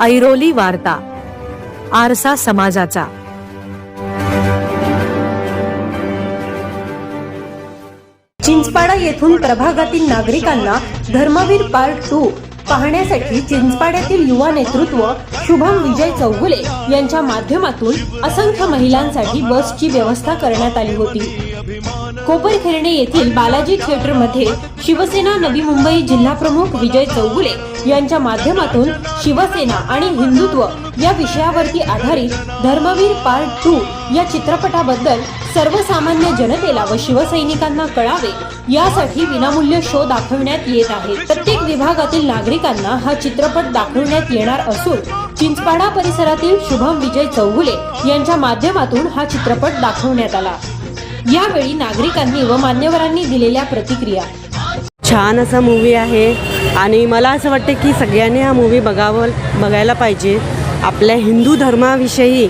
ऐरोली वार्ता आरसा समाजाचा. चिंचपाडा येथून प्रभागातील नागरिकांना धर्मवीर पार्ट टू पाहण्यासाठी चिंचपाड्यातील युवा नेतृत्व शुभम विजय चौगुले यांच्या माध्यमातून असंख्य महिलांसाठी बसची व्यवस्था करण्यात आली होती. कोपरखेरणे येथील बालाजी थिएटरमध्ये शिवसेना नवी मुंबई जिल्हा प्रमुख विजय चौगुले यांच्या माध्यमातून शिवसेना आणि हिंदुत्व या विषयावरती आधारित धर्मवीर पार्ट टू या चित्रपटाबद्दल सर्वसामान्य जनतेला व शिवसैनिकांना कळावे यासाठी विनामूल्य शो दाखवण्यात येत आहे. प्रत्येक विभागातील नागरिकांना हा चित्रपट दाखवण्यात येणार असून चिंचपाडा परिसरातील शुभम विजय चौगुले यांच्या माध्यमातून हा चित्रपट दाखवण्यात आला. यावेळी नागरिकांनी व मान्यवरांनी दिलेल्या प्रतिक्रिया. छान असा मूवी आहे. आणि मला असं वाटतं की सगळ्यांनी हा मूवी बघावं बघायला पाहिजे. आपल्या हिंदू धर्माविषयी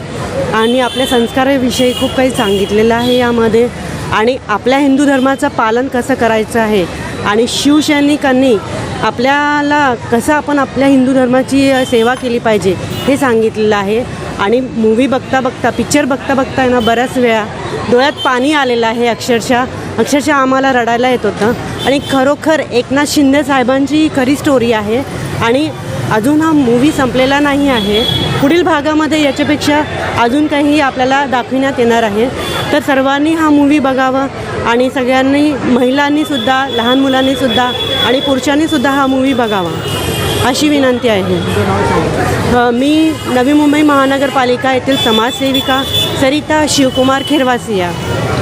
आणि आपल्या संस्काराविषयी खूप काही सांगितलेलं आहे यामध्ये. आणि आपल्या हिंदू धर्माचं पालन कसं करायचं आहे? आणि शिवसैनिकांनी आपल्याला कसं आपण आपल्या हिंदू धर्माची सेवा केली पाहिजे हे सांगितलेलं आहे. आणि मूवी बघता बघता पिक्चर बघता बघता आहे ना बऱ्याच वेळा डोळ्यात पाणी आलेलं आहे अक्षरशः. अक्षरशः आम्हाला रडायला येत होतं. आणि खरोखर एकनाथ शिंदे साहेबांची खरी स्टोरी आहे. आणि अजून हा मूवी संपलेला नाही आहे. पुढील भागामध्ये याच्यापेक्षा अजून काही आपल्याला दाखविण्यात येणार आहे. तर सर्वांनी हा मूवी बघावा आणि सगळ्यांनी महिलांनीसुद्धा लहान मुलांनीसुद्धा आणि पुरुषांनीसुद्धा हा मूवी बघावा. अशी विनंती आहे. मी नवी मुंबई महानगरपालिका येथील समाजसेविका सरिता शिवकुमार खेरवासिया.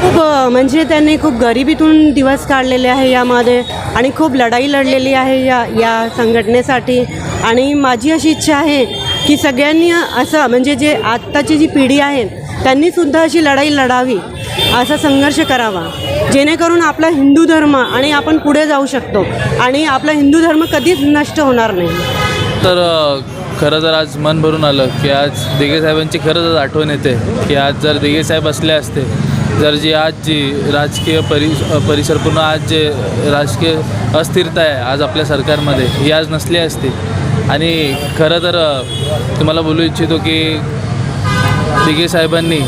खूप म्हणजे त्यांनी खूप गरिबीतून दिवस काढलेले आहे यामध्ये आणि खूप लढाई लढलेली आहे या या संघटनेसाठी. आणि माझी अशी इच्छा आहे की सगळ्यांनी असं म्हणजे जे आत्ताची जी पिढी आहे त्यांनीसुद्धा अशी लढाई लढावी. असा संघर्ष करावा. जेणेकरून आपला हिंदू धर्म आणि आपण पुढे जाऊ शकतो आणि आपला हिंदू धर्म कधीच नष्ट होणार नाही. तर खरं तर आज मन भरून आलं की आज दिघे साहेबांची खरंच आज आठवण येते की आज जर दिघे साहेब असले असते जर जी आज जी राजकीय परि परिसर पूर्ण आज जे राजकीय अस्थिरता आहे आज आपल्या सरकारमध्ये ही आज नसली असती. आणि खरं तर तुम्हाला बोलू इच्छितो की दिघे साहेबांनी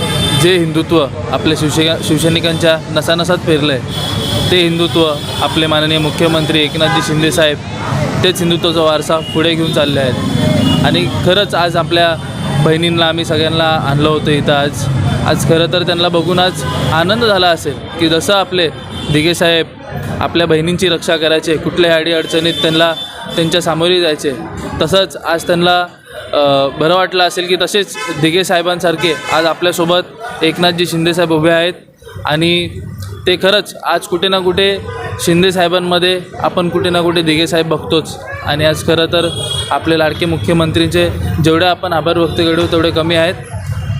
जे हिंदुत्व आपल्या शिवसे शिवसैनिकांच्या नसानसात पेरलं आहे ते हिंदुत्व आपले माननीय मुख्यमंत्री एकनाथजी शिंदे साहेब तेच हिंदुत्वाचा वारसा पुढे घेऊन चालले आहेत. आणि खरंच आज आपल्या बहिणींना आम्ही सगळ्यांना आणलं होतं इथं आज. आज खरं तर त्यांना बघून आज आनंद झाला असेल की जसं आपले दिघे साहेब आपल्या बहिणींची रक्षा करायचे कुठल्याही अडीअडचणीत त्यांना त्यांच्या सामोरे जायचे तसंच आज त्यांना बरं वाटलं असेल की तसेच दिघे साहेबांसारखे आज आपल्यासोबत एकनाथजी शिंदेसाहेब उभे आहेत आणि ते खरंच आज कुठे ना कुठे शिंदे साहेबांमध्ये आपण कुठे ना कुठे दिघेसाहेब बघतोच. आणि आज खरं तर आपले लाडके मुख्यमंत्रींचे जेवढे आपण आभार व्यक्त करू तेवढे कमी आहेत.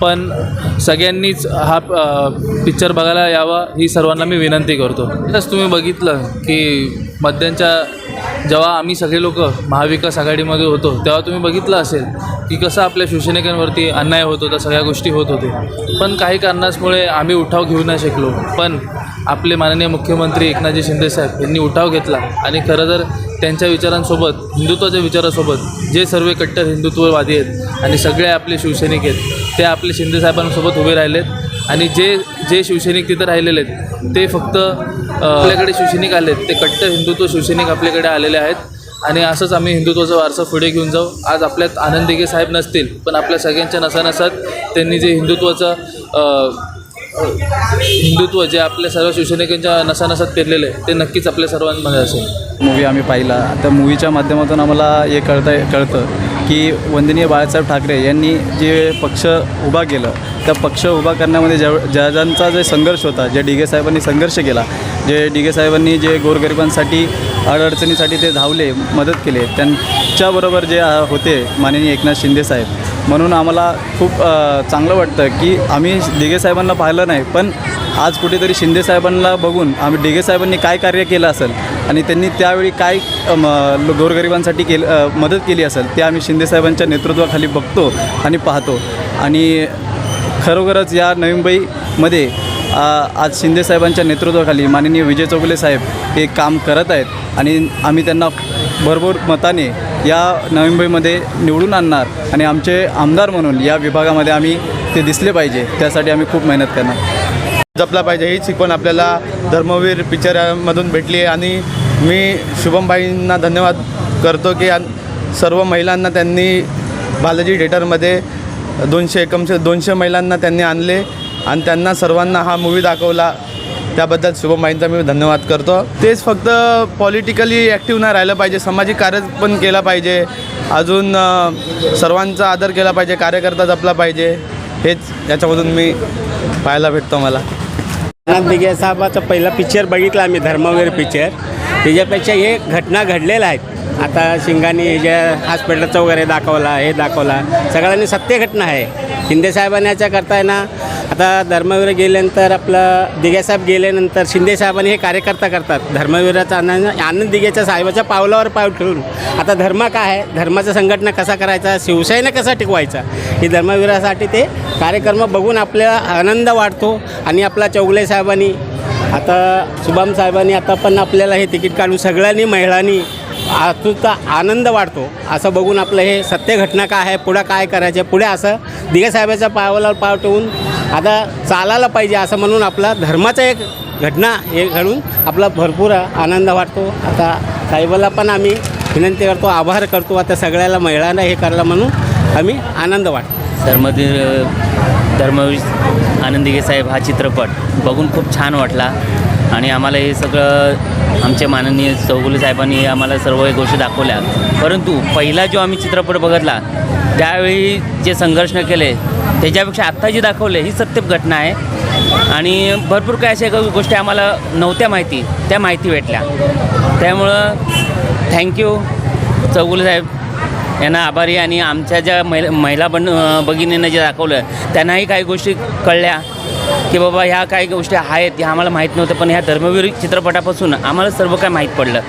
पण सगळ्यांनीच हा पिक्चर बघायला यावा ही सर्वांना मी विनंती करतो. तसंच तुम्ही बघितलं की मध्यांच्या जेव्हा आम्ही सगळे लोक महाविकास आघाडीमध्ये होतो तेव्हा तुम्ही बघितलं असेल की कसं आपल्या शिवसैनिकांवरती अन्याय होत होता सगळ्या गोष्टी होत होते पण काही कारणामुळे आम्ही उठाव घेऊ नाही शकलो. पण आपले माननीय मुख्यमंत्री एकनाथजी शिंदेसाहेब यांनी उठाव घेतला. आणि खरं तर त्यांच्या विचारांसोबत हिंदुत्वाच्या विचारासोबत जे सर्व कट्टर हिंदुत्ववादी आहेत आणि सगळे आपले शिवसैनिक आहेत ते आपले शिंदेसाहेबांसोबत उभे राहिलेत. आणि जे जे शिवसैनिक तिथं राहिलेले आहेत ते फक्त आपल्याकडे शिवसैनिक आले ते कट्टर हिंदुत्व शिवसैनिक आपल्याकडे आलेले आहेत. आणि असंच आम्ही हिंदुत्वाचा वारसा पुढे घेऊन जाऊ. आज आपल्यात आनंद दिघे साहेब नसतील पण आपल्या सगळ्यांच्या नसानसात त्यांनी जे हिंदुत्वाचं हिंदुत्व जे आपल्या सर्व शिवसैनिकांच्या नसानसात पेरलेलं आहे ते नक्कीच आपल्या सर्वांमध्ये असेल. मूवी आम्ही पाहिला. त्या मूवीच्या माध्यमातून आम्हाला हे कळतं कळतं की वंदनीय बाळासाहेब ठाकरे यांनी जे पक्ष उभा केलं त्या पक्ष उभा करण्यामध्ये ज्या ज्या ज्यांचा जे संघर्ष होता जे डिगे साहेबांनी संघर्ष केला जे डिगे साहेबांनी जे गोरगरिबांसाठी अडचणीसाठी ते धावले मदत केले. त्यांच्याबरोबर जे होते माननीय एकनाथ शिंदे साहेब म्हणून आम्हाला खूप चांगलं वाटतं की आम्ही दिघे साहेबांना पाहिलं नाही पण आज कुठेतरी शिंदे साहेबांना बघून आम्ही डिगे साहेबांनी काय कार्य केलं असेल आणि त्यांनी त्यावेळी काय म, गोरगरिबांसाठी केलं मदत केली असेल ते आम्ही शिंदे साहेबांच्या नेतृत्वाखाली बघतो आणि पाहतो. आणि खरोखरच या नवी मुंबईमध्ये आज शिंदे साहेबांच्या नेतृत्वाखाली माननीय विजय चौगुले साहेब हे काम करत आहेत आणि आम्ही त्यांना भरपूर मताने या नवी मुंबईमध्ये निवडून आणणार आणि आमचे आमदार म्हणून या विभागामध्ये आम्ही ते दिसले पाहिजे. त्यासाठी आम्ही खूप मेहनत करणार. जपला पाहिजे ही शिकवण आपल्याला धर्मवीर पिक्चरमधून भेटली आहे. आणि मी शुभमबाईंना धन्यवाद करतो की सर्व महिलांना त्यांनी बालाजी थिएटरमध्ये दोनशे एकमशे दोनशे महिलांना त्यांनी आणले आणि त्यांना सर्वांना हा मूवी दाखवला. त्याबद्दल शुभमाईंचा मी धन्यवाद करतो. तेच फक्त पॉलिटिकली ॲक्टिव्ह नाही राहिलं पाहिजे सामाजिक कार्य पण केलं पाहिजे. अजून सर्वांचा आदर केला पाहिजे कार्यकर्ता जपला पाहिजे. हेच याच्यामधून मी पाहायला भेटतो मला. नाथ दिघे साहेबाचा पहिला पिक्चर बघितला आम्ही धर्मवीर पिक्चर त्याच्यापेक्षा हे घटना घडलेल्या आहेत. आता शिंगाने ज्या हॉस्पिटलचं वगैरे दाखवला हे दाखवला सगळ्यांनी सत्य घटना आहे. शिंदे साहेबांनी याच्या करताय ना आता धर्मवीर गेल्यानंतर आपलं दिघेसाहेब गेल्यानंतर शिंदे साहेबांनी हे कार्यकर्ता करतात. धर्मवीराचा आनंद आनंद दिघेच्या साहेबाच्या पावलावर पाव ठेवून आता धर्म काय आहे? धर्माचा संघटना कसा करायचा? शिवसेना कसा टिकवायचा? हे धर्मवीरासाठी ते कार्यक्रम बघून आपला आनंद वाढतो आणि आपला चौगले साहेबांनी आता शुभम साहेबांनी आता पण आपल्याला हे तिकीट काढून सगळ्यांनी महिलांनी आतुरता आनंद वाढतो. असं बघून आपलं हे सत्य घटना काय आहे पुढं काय करायचं पुढे असं दिघे पावाला पाव ठेवून आता चालायला पाहिजे असं म्हणून आपला धर्माचा एक घटना हे घडून आपला भरपूर आनंद वाटतो. आता साहेबाला पण आम्ही विनंती करतो आभार करतो. आता सगळ्याला महिलांना हे करायला म्हणून आम्ही आनंद वाटतो. धर्मधीर धर्मवीर आनंदिगे साहेब हा चित्रपट बघून खूप छान वाटला. आणि आम्हाला हे सगळं आमचे माननीय चौगुले साहेबांनी आम्हाला सर्व गोष्टी दाखवल्या. परंतु पहिला जो आम्ही चित्रपट बघितला त्यावेळी जे संघर्ष केले त्याच्यापेक्षा आत्ता जे दाखवले ही सत्य घटना आहे. आणि भरपूर काही अशा गोष्टी आम्हाला नव्हत्या माहिती त्या माहिती भेटल्या. त्यामुळं थँक्यू चौगुले साहेब. यांना आभारी आणि आमच्या ज्या महिला महिला बन भगिनींना जे दाखवलं त्यांनाही काही गोष्टी कळल्या. की बाबा ह्या काही गोष्टी आहेत ह्या आम्हाला माहीत नव्हत्या पण ह्या धर्मवीर चित्रपटापासून आम्हाला सर्व काय माहीत पडलं.